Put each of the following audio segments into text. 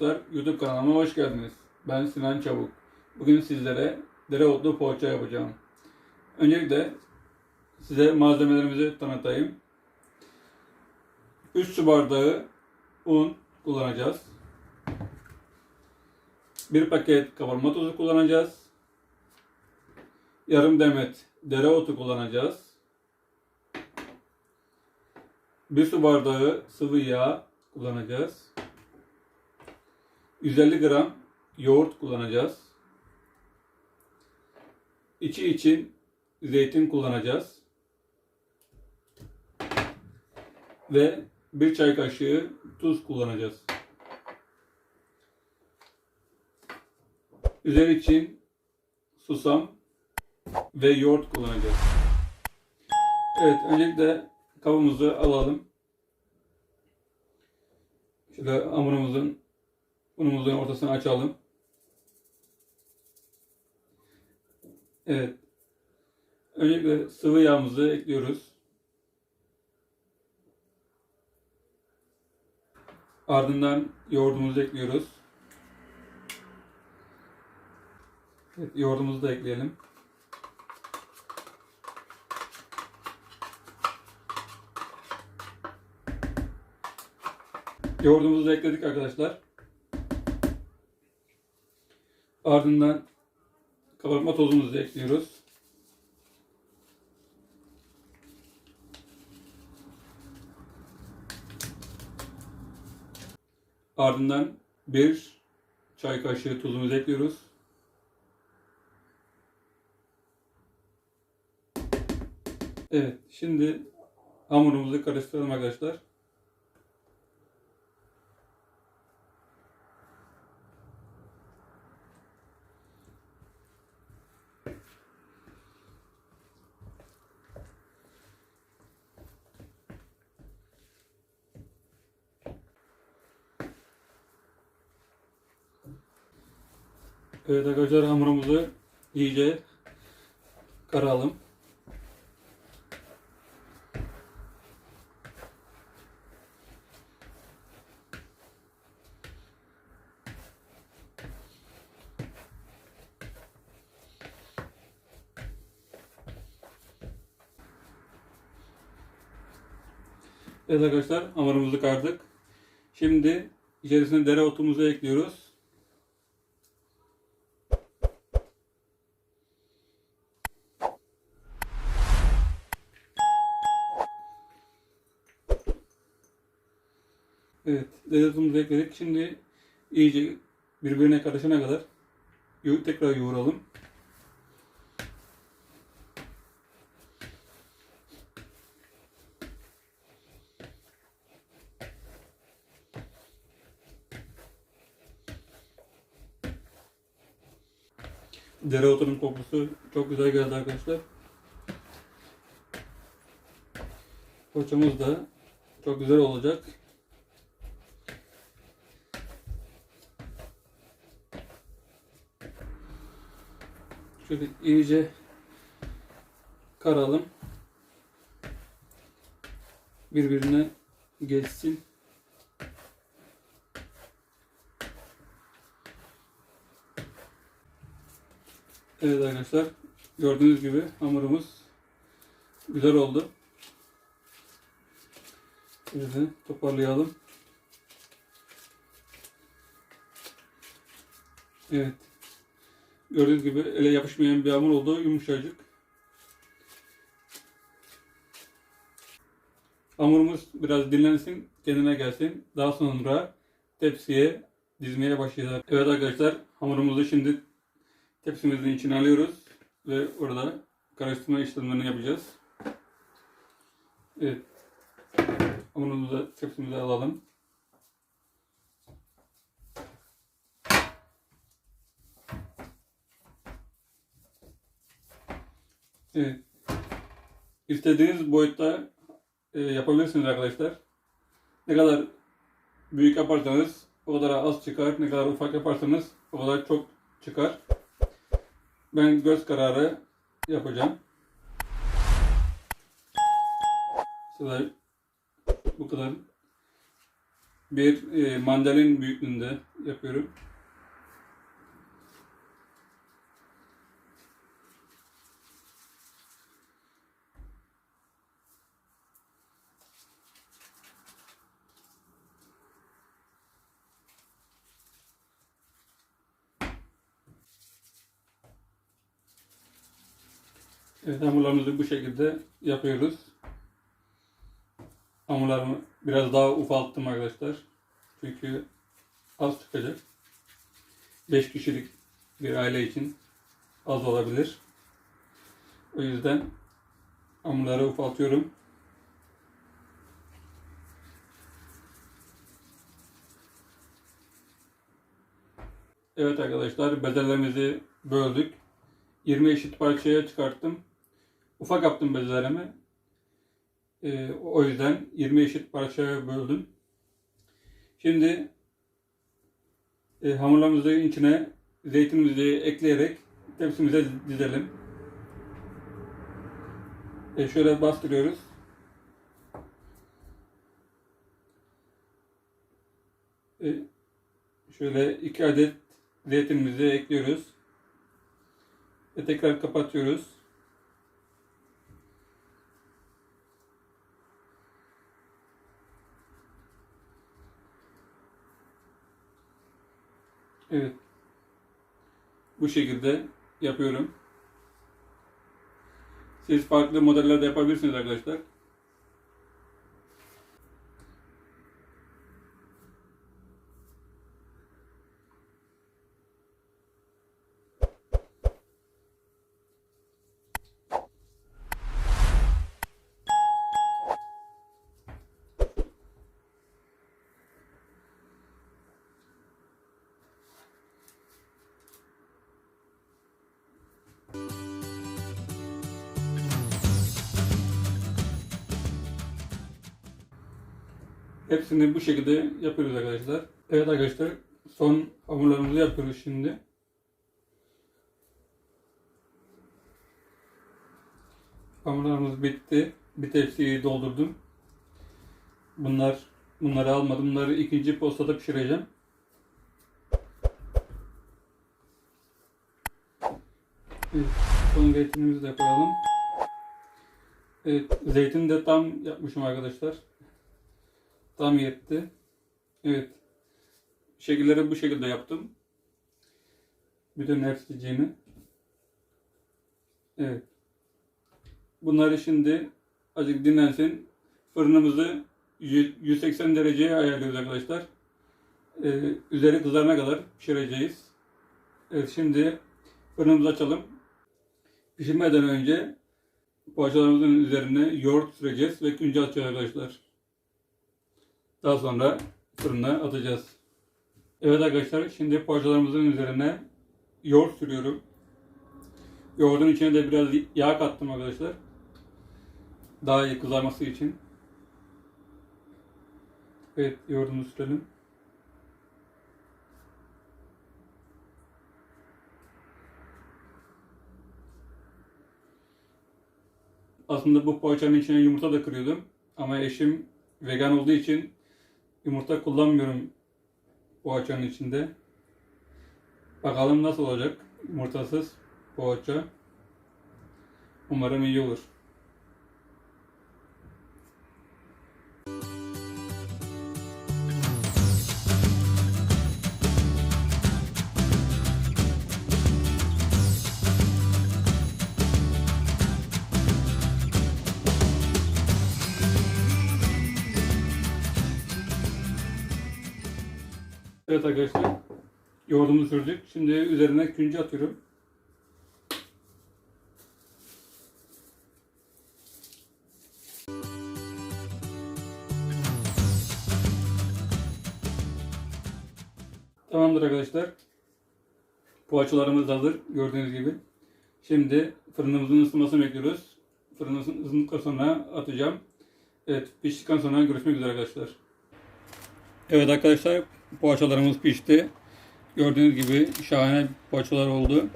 arkadaşlar, YouTube kanalıma hoş geldiniz. Ben Sinan Çabuk. Bugün sizlere dereotlu poğaça yapacağım. Öncelikle size malzemelerimizi tanıtayım. 3 su bardağı un kullanacağız. 1 paket kabartma tozu kullanacağız. Yarım demet dereotu kullanacağız. 1 su bardağı sıvı yağ kullanacağız. 150 gram yoğurt kullanacağız. İçi için zeytin kullanacağız. Ve bir çay kaşığı tuz kullanacağız. Üzeri için susam ve yoğurt kullanacağız. Evet, öncelikle kabımızı alalım. Şöyle hamurumuzun unumuzun ortasını açalım. Evet. Öncelikle sıvı yağımızı ekliyoruz. Ardından yoğurdumuzu ekliyoruz. Evet, yoğurdumuzu da ekleyelim. Yoğurdumuzu da ekledik arkadaşlar. Ardından kabartma tozumuzu ekliyoruz. Ardından bir çay kaşığı tuzumuzu ekliyoruz. Evet, şimdi hamurumuzu karıştıralım arkadaşlar. Evet arkadaşlar hamurumuzu iyice karalım. Evet arkadaşlar hamurumuzu kardık. Şimdi içerisine dereotumuzu ekliyoruz. Deretumuzu ekledik. Şimdi iyice birbirine karışana kadar tekrar yoğuralım. Dereotunun kokusu çok güzel geldi arkadaşlar. Poğaçamız da çok güzel olacak. Şöyle iyice karalım. Birbirine geçsin. Evet arkadaşlar gördüğünüz gibi hamurumuz güzel oldu. Şöyle toparlayalım. Evet. Gördüğünüz gibi ele yapışmayan bir hamur oldu. Yumuşacık. Hamurumuz biraz dinlensin, kendine gelsin. Daha sonra tepsiye dizmeye başlayacağız. Evet arkadaşlar hamurumuzu şimdi tepsimizin içine alıyoruz ve orada karıştırma işlemlerini yapacağız. Evet. Hamurumuzu tepsimize alalım. Evet. İstediğiniz boyutta e, yapabilirsiniz arkadaşlar. Ne kadar büyük yaparsanız o kadar az çıkar. Ne kadar ufak yaparsanız o kadar çok çıkar. Ben göz kararı yapacağım. Size bu kadar bir e, mandalin büyüklüğünde yapıyorum. Evet, hamurlarımızı bu şekilde yapıyoruz. Hamurlarımı biraz daha ufalttım arkadaşlar. Çünkü az çıkacak. 5 kişilik bir aile için az olabilir. O yüzden hamurları ufaltıyorum. Evet arkadaşlar bezelerimizi böldük. 20 eşit parçaya çıkarttım. Ufak yaptım bezelerimi. Ee, o yüzden 20 eşit parçaya böldüm. Şimdi e, hamurlarımızı içine zeytinimizi ekleyerek tepsimize dizelim. E, şöyle bastırıyoruz. E, şöyle iki adet zeytinimizi ekliyoruz. Ve tekrar kapatıyoruz. Evet. Bu şekilde yapıyorum. Siz farklı modellerde yapabilirsiniz arkadaşlar. Hepsini bu şekilde yapıyoruz arkadaşlar. Evet arkadaşlar son hamurlarımızı yapıyoruz şimdi. Hamurlarımız bitti. Bir tepsiyi doldurdum. Bunlar bunları almadım. Bunları ikinci postada pişireceğim. Evet, son zeytinimizi de koyalım. Evet, zeytin de tam yapmışım arkadaşlar. Tam yetti. Evet. Şekilleri bu şekilde yaptım. Bütün hepsiciğini. Evet. Bunları şimdi azıcık dinlensin. Fırınımızı 180 dereceye ayarlıyoruz arkadaşlar. Ee, üzeri kızarana kadar pişireceğiz. Evet şimdi fırınımızı açalım. Pişirmeden önce poğaçalarımızın üzerine yoğurt süreceğiz ve künce atacağız arkadaşlar. Daha sonra fırına atacağız. Evet arkadaşlar şimdi poğaçalarımızın üzerine yoğurt sürüyorum. Yoğurdun içine de biraz yağ kattım arkadaşlar. Daha iyi kızarması için. Evet yoğurdumuzu sürelim. Aslında bu poğaçanın içine yumurta da kırıyordum. Ama eşim vegan olduğu için Yumurta kullanmıyorum poğaçanın içinde. Bakalım nasıl olacak yumurtasız poğaça. Umarım iyi olur. Evet arkadaşlar. Yoğurdumuzu sürdük. Şimdi üzerine künce atıyorum. Tamamdır arkadaşlar. Poğaçalarımız hazır. Gördüğünüz gibi. Şimdi fırınımızın ısınmasını bekliyoruz. Fırının ısındıktan sonra atacağım. Evet piştikten sonra görüşmek üzere arkadaşlar. Evet arkadaşlar poğaçalarımız pişti. Gördüğünüz gibi şahane poğaçalar oldu.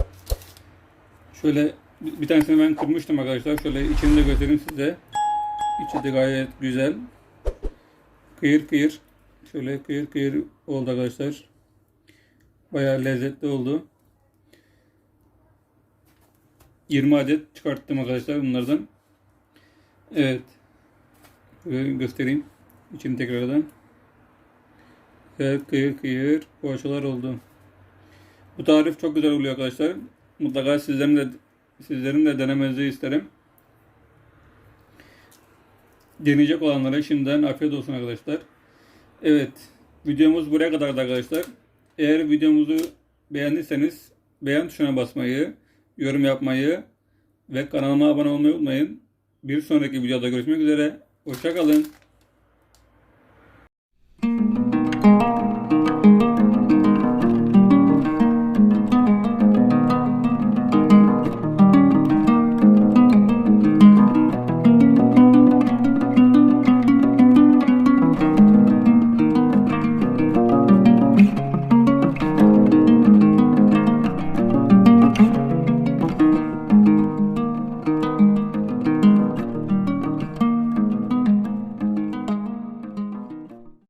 Şöyle bir tanesini ben kırmıştım arkadaşlar. Şöyle içini de göstereyim size. İçi de gayet güzel. Kıyır kıyır. Şöyle kıyır kıyır oldu arkadaşlar. Bayağı lezzetli oldu. 20 adet çıkarttım arkadaşlar bunlardan. Evet. Göstereyim. İçini tekrardan. Evet kıyır kıyır poğaçalar oldu. Bu tarif çok güzel oluyor arkadaşlar. Mutlaka sizlerin de sizlerin de denemenizi isterim. Deneyecek olanlara şimdiden afiyet olsun arkadaşlar. Evet. Videomuz buraya kadardı arkadaşlar. Eğer videomuzu beğendiyseniz beğen tuşuna basmayı, yorum yapmayı ve kanalıma abone olmayı unutmayın. Bir sonraki videoda görüşmek üzere. Hoşçakalın.